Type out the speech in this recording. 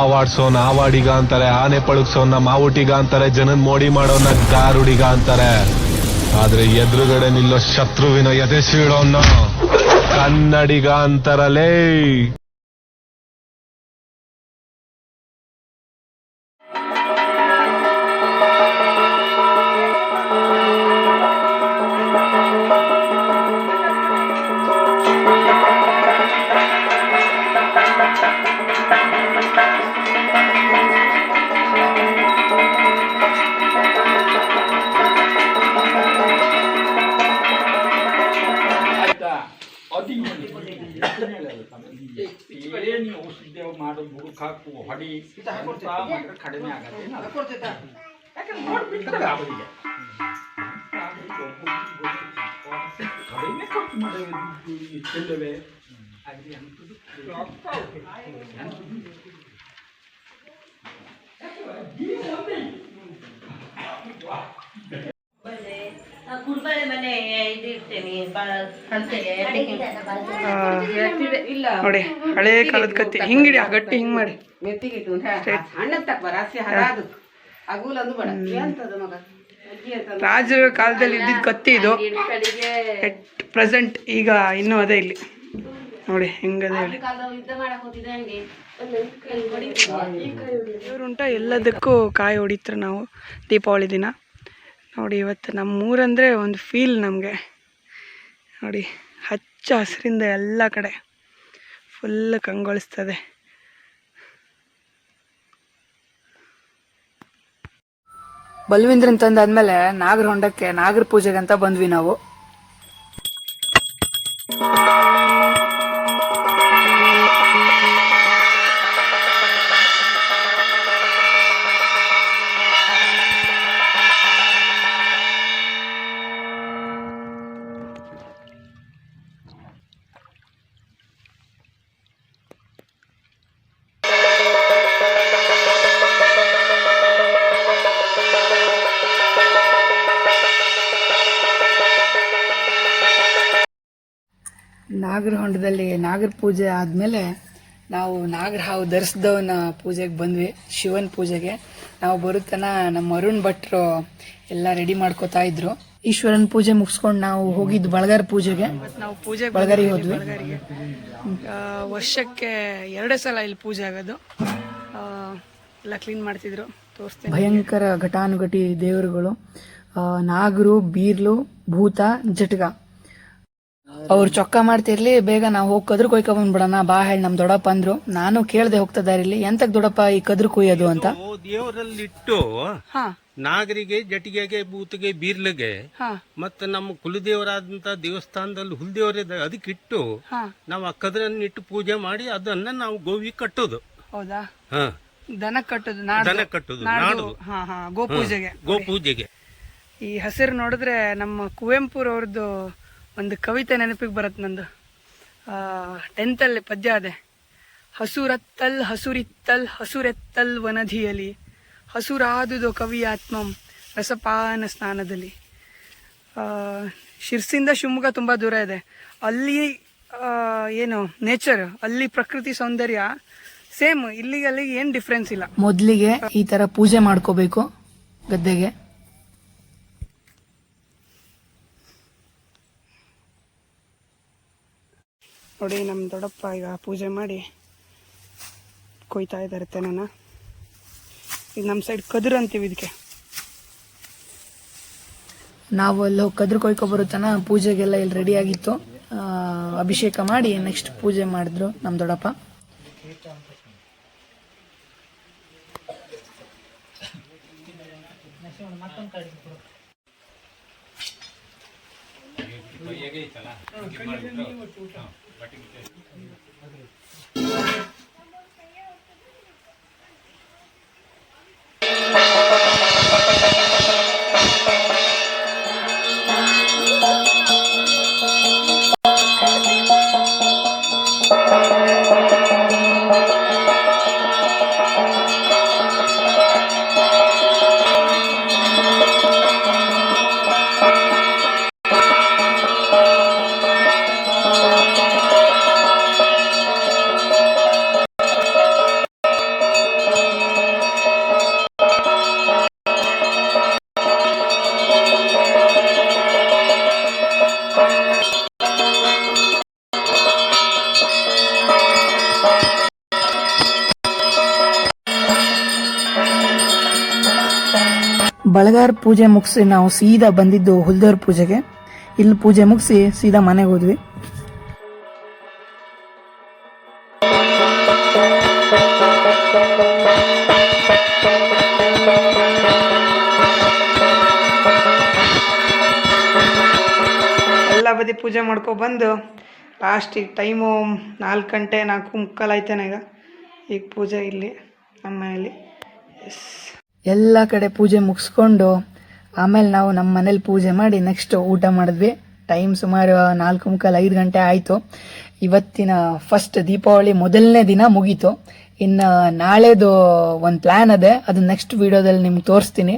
ಆವಾಡ್ಸೋನ್ ಆವಾಡಿಗ ಅಂತಾರೆ, ಆನೆ ಪಳಗ್ಸೋನ್ನ ಮಾವುಟಿಗ ಅಂತಾರೆ, ಜನನ್ ಮೋಡಿ ಮಾಡೋನ್ನ ಗಾರುಡಿಗ ಅಂತಾರೆ. ಆದ್ರೆ ಎದುರುಗಡೆ ನಿಲ್ಲೋ ಶತ್ರುವಿನ ಎದೆ ಸೀಳೋನ್ನ ಕನ್ನಡಿಗ ಅಂತಾರಲೇ. ಬುಡಕ್ ಹಾಕು ಹೊಡಿ ಕಡಿಮೆ ಆಗತ್ತೆ ಯಾಕಂದ್ರೆ ಅವರಿಗೆ ಕಡಿಮೆ ಖರ್ಚು ಮಾಡವೆ ಚೆಲ್ಲವೆ ಅಂತದ್ದು ನೋಡಿ ಹಳೆ ಕಾಲದ ಕತ್ತಿ. ಹಿಂಗಿಡಿ ಆ ಗಟ್ಟಿ ಹಿಂಗ್ ಮಾಡಿ. ರಾಜರ ಕಾಲದಲ್ಲಿ ಇದ್ದಿದ್ ಕತ್ತಿ ಇದು. ಎಟ್ ಪ್ರೆಸೆಂಟ್ ಈಗ ಇನ್ನೂ ಅದೇ ಇಲ್ಲಿ. ನೋಡಿ ಹೆಂಗದ ಹೇಳಿ. ದೇವ್ರುಂಟ ಎಲ್ಲದಕ್ಕೂ ಕಾಯಿ ಹೊಡಿತ್ರ ನಾವು ದೀಪಾವಳಿ ದಿನ. ನೋಡಿ ಇವತ್ತು ನಮ್ಮ ಊರಂದರೆ ಒಂದು ಫೀಲ್ ನಮಗೆ. ನೋಡಿ, ಹಚ್ಚ ಹಸಿರಿಂದ ಎಲ್ಲ ಕಡೆ ಫುಲ್ ಕಂಗೊಳಿಸ್ತದೆ. ಬಲ್ವಿಂದ್ರನ್ ತಂದಾದ್ಮೇಲೆ ನಾಗರ ಹೊಂಡಕ್ಕೆ ನಾಗರ ಪೂಜೆಗೆ ಅಂತ ಬಂದ್ವಿ ನಾವು. ನಾಗರ ಹೊಂಡದಲ್ಲಿ ನಾಗರ ಪೂಜೆ ಆದಮೇಲೆ ನಾವು ನಾಗರ ಹಾವು ಧರಿಸಿದವನ ಪೂಜೆಗೆ ಬಂದ್ವಿ ಶಿವನ ಪೂಜೆಗೆ. ನಾವು ಬರುತ್ತನ ನಮ್ಮ ಅರುಣ್ ಭಟ್ರು ಎಲ್ಲ ರೆಡಿ ಮಾಡ್ಕೋತಾ ಇದ್ರು. ಈಶ್ವರನ ಪೂಜೆ ಮುಗಿಸ್ಕೊಂಡು ನಾವು ಹೋಗಿದ್ದು ಬಳಗಾರ ಪೂಜೆಗೆ. ನಾವು ಪೂಜೆ ಬಳಗಾರಿಗೆ ಹೋದ್ವಿ. ವರ್ಷಕ್ಕೆ ಎರಡೇ ಸಲ ಇಲ್ಲಿ ಪೂಜೆ ಆಗೋದು. ಎಲ್ಲ ಕ್ಲೀನ್ ಮಾಡ್ತಿದ್ರು ತೋರಿಸ್ತೀನಿ. ಭಯಂಕರ ಘಟಾನುಘಟಿ ದೇವರುಗಳು. ನಾಗರು ಬೀರ್ಲು ಭೂತ ಜಟಗ. ಅವ್ರು ಚೊಕ್ಕ ಮಾಡ್ತಿರ್ಲಿ ಬೇಗ ನಾವು ಹೋಗಿ ಕದ್ರು ಕೊಯ್ಕ ಬಂದ್ಬಿಡೋಣ ಬಾ ಹೇಳಿ ನಮ್ ದೊಡ್ಡಪ್ಪ ಅಂದ್ರು. ನಾನು ಕೇಳ್ದೆ ಹೋಗ್ತಾ ಇಲ್ಲಿ ಎಂತಕ್ ದೊಡ್ಡಪ್ಪ ಈ ಕದ್ರು ಕೊಯ್ಯೋದು ಅಂತ? ದೇವರಲ್ಲಿಟ್ಟು ನಾಗರಿಗೆ ಜಟಿಗೆಗೆ ಬೂತ್ಗೆ ಬೀರ್ಲಿಗೆ ಮತ್ತ ನಮ್ಮ ಕುಲದೇವರಾದಂತ ದೇವಸ್ಥಾನದಲ್ಲಿ ಹುಲ್ದೇವರಿದೆ ಅದಕ್ಕಿಟ್ಟು ನಾವು ಆ ಕದ್ರನ್ನ ಇಟ್ಟು ಪೂಜೆ ಮಾಡಿ ಅದನ್ನ ನಾವು ಗೋವಿ ಕಟ್ಟೋದು. ಹೌದಾ? ಹ. ದನ ಕಟ್ಟೋದು. ದನ ಕಟ್ಟೋದು, ನಾಡು. ನಾಡ್ದು. ಹಾ ಹಾ ಗೋ ಪೂಜೆಗೆ ಈ ಹಸಿರು ನೋಡಿದ್ರೆ ನಮ್ಮ ಕುವೆಂಪುರವ್ರದ್ದು ಒಂದು ಕವಿತೆ ನೆನಪಿಗೆ ಬರುತ್ತೆ ನಂದು. ಟೆಂತಲ್ಲಿ ಪದ್ಯ ಅದೆ. ಹಸುರತ್ತಲ್ ಹಸುರಿತ್ತಲ್ ಹಸುರೆತ್ತಲ್ ವನಧಿಯಲಿ, ಹಸುರಾದುದು ಕವಿಯಾತ್ಮಂ ರಸಪಾನ ಸ್ನಾನದಲ್ಲಿ. ಶಿರ್ಸಿಂದ ಶಿವಮೊಗ್ಗ ತುಂಬ ದೂರ ಇದೆ. ಅಲ್ಲಿ ಏನು ನೇಚರ್ ಅಲ್ಲಿ ಪ್ರಕೃತಿ ಸೌಂದರ್ಯ ಸೇಮ್ ಇಲ್ಲಿಗೆ ಅಲ್ಲಿಗೆ ಏನು ಡಿಫ್ರೆನ್ಸ್ ಇಲ್ಲ. ಮೊದಲಿಗೆ ಈ ಥರ ಪೂಜೆ ಮಾಡ್ಕೋಬೇಕು ಗದ್ದೆಗೆ. ನೋಡಿ ನಮ್ಮ ದೊಡ್ಡಪ್ಪ ಈಗ ಪೂಜೆ ಮಾಡಿ ಕೊಯ್ತಾ ಇದ್ದಾರೆ ತೆನೆನ. ಇದು ನಮ್ಮ ಸೈಡ್ ಕದ್ರು ಅಂತೀವಿ ಇದಕ್ಕೆ ನಾವು ಅಲ್ಲಿ ಹೋಗಿ ಕದ್ರು ಕೊಯ್ಕೊ ಬರುತ್ತನ ಪೂಜೆಗೆಲ್ಲ ಇಲ್ಲಿ ರೆಡಿ ಆಗಿತ್ತು. ಅಭಿಷೇಕ ಮಾಡಿ ನೆಕ್ಸ್ಟ್ ಪೂಜೆ ಮಾಡಿದ್ರು ನಮ್ಮ ದೊಡ್ಡಪ್ಪ. ಮತ್ತೊಂದು కటింగ్ ಬಳಗಾರ ಪೂಜೆ ಮುಗಿಸಿ ನಾವು ಸೀದಾ ಬಂದಿದ್ದು ಹುಲ್ದೋರ್ ಪೂಜೆಗೆ. ಇಲ್ಲಿ ಪೂಜೆ ಮುಗಿಸಿ ಸೀದಾ ಮನೆಗೆ ಹೋದ್ವಿ. ಎಲ್ಲ ಬದಿ ಪೂಜೆ ಬಂದು ಲಾಸ್ಟಿಗೆ ಟೈಮು ನಾಲ್ಕು ಗಂಟೆ ನಾಲ್ಕು ಮುಕ್ಕಾಲು ಆಯ್ತಾನೆ ಈಗ ಈಗ ಪೂಜೆ ಇಲ್ಲಿ, ನಮ್ಮ ಮನೇಲಿ ಎಲ್ಲ ಕಡೆ ಪೂಜೆ ಮುಗಿಸ್ಕೊಂಡು ಆಮೇಲೆ ನಾವು ನಮ್ಮ ಮನೇಲಿ ಪೂಜೆ ಮಾಡಿ ನೆಕ್ಸ್ಟ್ ಊಟ ಮಾಡಿದ್ವಿ. ಟೈಮ್ ಸುಮಾರು ನಾಲ್ಕು ಮುಕ್ಕಾಲು ಐದು ಗಂಟೆ ಆಯಿತು. ಇವತ್ತಿನ ಫಸ್ಟ್ ದೀಪಾವಳಿ ಮೊದಲನೇ ದಿನ ಮುಗೀತು. ಇನ್ನು ನಾಳೆದು ಒಂದು ಪ್ಲ್ಯಾನ್ ಅದೇ. ಅದು ನೆಕ್ಸ್ಟ್ ವಿಡಿಯೋದಲ್ಲಿ ನಿಮ್ಗೆ ತೋರಿಸ್ತೀನಿ.